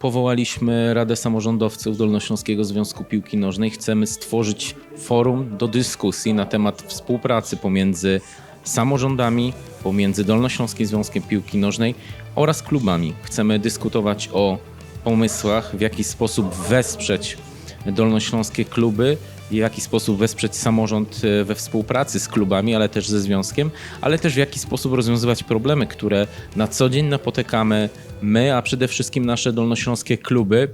powołaliśmy Radę Samorządowców Dolnośląskiego Związku Piłki Nożnej. Chcemy stworzyć forum do dyskusji na temat współpracy pomiędzy samorządami, pomiędzy Dolnośląskim Związkiem Piłki Nożnej oraz klubami. Chcemy dyskutować o pomysłach, w jaki sposób wesprzeć dolnośląskie kluby, w jaki sposób wesprzeć samorząd e, we współpracy z klubami, ale też ze związkiem, ale też w jaki sposób rozwiązywać problemy, które na co dzień napotykamy my, a przede wszystkim nasze dolnośląskie kluby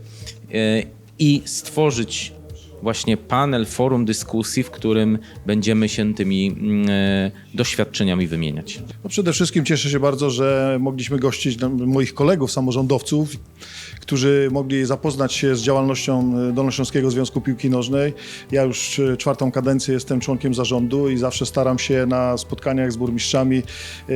e, i stworzyć właśnie panel, forum dyskusji, w którym będziemy się tymi mm, e, doświadczeniami wymieniać. No przede wszystkim cieszę się bardzo, że mogliśmy gościć moich kolegów samorządowców, którzy mogli zapoznać się z działalnością e, Dolnośląskiego Związku Piłki Nożnej. Ja już e, czwartą kadencję jestem członkiem zarządu i zawsze staram się na spotkaniach z burmistrzami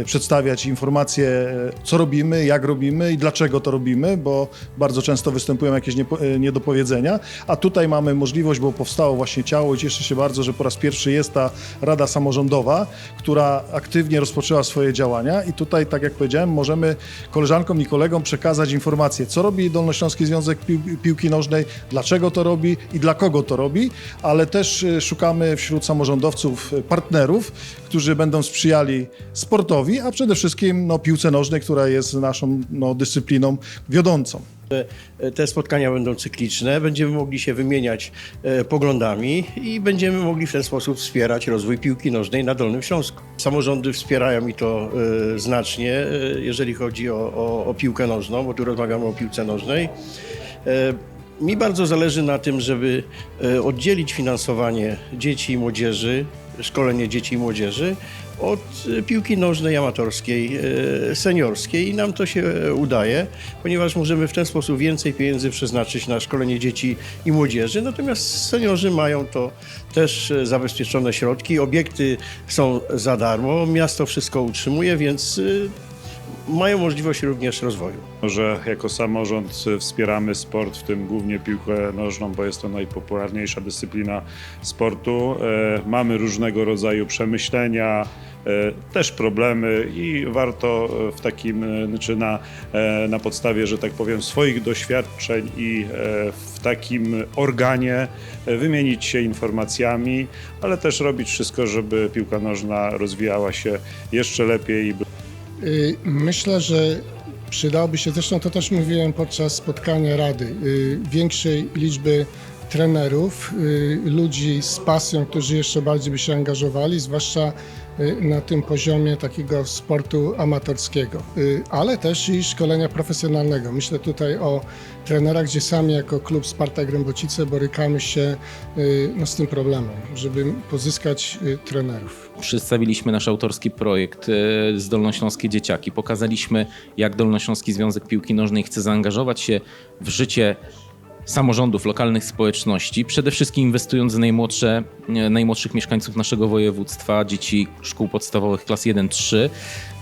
przedstawiać informacje, co robimy, jak robimy i dlaczego to robimy, bo bardzo często występują jakieś niedopowiedzenia. A tutaj mamy możliwość, bo powstało właśnie ciało i cieszę się bardzo, że po raz pierwszy jest ta Rada Samorządowa, która aktywnie rozpoczęła swoje działania i tutaj, tak jak powiedziałem, możemy koleżankom i kolegom przekazać informacje, co robi Dolnośląski Związek Pił- Piłki Nożnej, dlaczego to robi i dla kogo to robi, ale też y, szukamy wśród samorządowców y, partnerów, którzy będą sprzyjali sportowi, a przede wszystkim no, piłce nożnej, która jest naszą no, dyscypliną wiodącą. Te spotkania będą cykliczne, będziemy mogli się wymieniać e, poglądami i będziemy mogli w ten sposób wspierać rozwój piłki nożnej na Dolnym Śląsku. Samorządy wspierają i to e, znacznie, e, jeżeli chodzi o, o, o piłkę nożną, bo tu rozmawiamy o piłce nożnej. E, Mi bardzo zależy na tym, żeby e, oddzielić finansowanie dzieci i młodzieży, szkolenie dzieci i młodzieży od piłki nożnej amatorskiej, e, seniorskiej i nam to się udaje, ponieważ możemy w ten sposób więcej pieniędzy przeznaczyć na szkolenie dzieci i młodzieży, natomiast seniorzy mają to też e, zabezpieczone środki, obiekty są za darmo, miasto wszystko utrzymuje, więc e, mają możliwość również rozwoju. że jako samorząd wspieramy sport, w tym głównie piłkę nożną, bo jest to najpopularniejsza dyscyplina sportu. E, Mamy różnego rodzaju przemyślenia, e, też problemy i warto w takim, e, czy na, na podstawie, że tak powiem, swoich doświadczeń i w takim organie wymienić się informacjami, ale też robić wszystko, żeby piłka nożna rozwijała się jeszcze lepiej Myślę, że przydałoby się, zresztą to też mówiłem podczas spotkania Rady, y, większej liczby trenerów, y, ludzi z pasją, którzy jeszcze bardziej by się angażowali, zwłaszcza y, na tym poziomie takiego sportu amatorskiego, y, ale też i szkolenia profesjonalnego. Myślę tutaj o trenerach, gdzie sami jako klub Spartak Rębocice borykamy się no, z tym problemem, żeby pozyskać trenerów. Przedstawiliśmy nasz autorski projekt z Dolnośląskie Dzieciaki. Pokazaliśmy, jak Dolnośląski Związek Piłki Nożnej chce zaangażować się w życie samorządów, lokalnych społeczności, przede wszystkim inwestując w najmłodsze, e, najmłodszych mieszkańców naszego województwa, dzieci szkół podstawowych klas 1-3,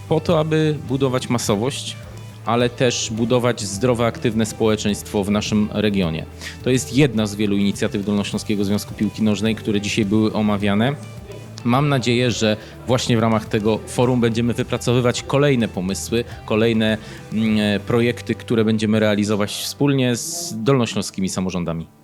po to, aby budować masowość, ale też budować zdrowe, aktywne społeczeństwo w naszym regionie. To jest jedna z wielu inicjatyw Dolnośląskiego Związku Piłki Nożnej, które dzisiaj były omawiane. Mam nadzieję, że właśnie w ramach tego forum będziemy wypracowywać kolejne pomysły, kolejne mm, e, projekty, które będziemy realizować wspólnie z dolnośląskimi samorządami.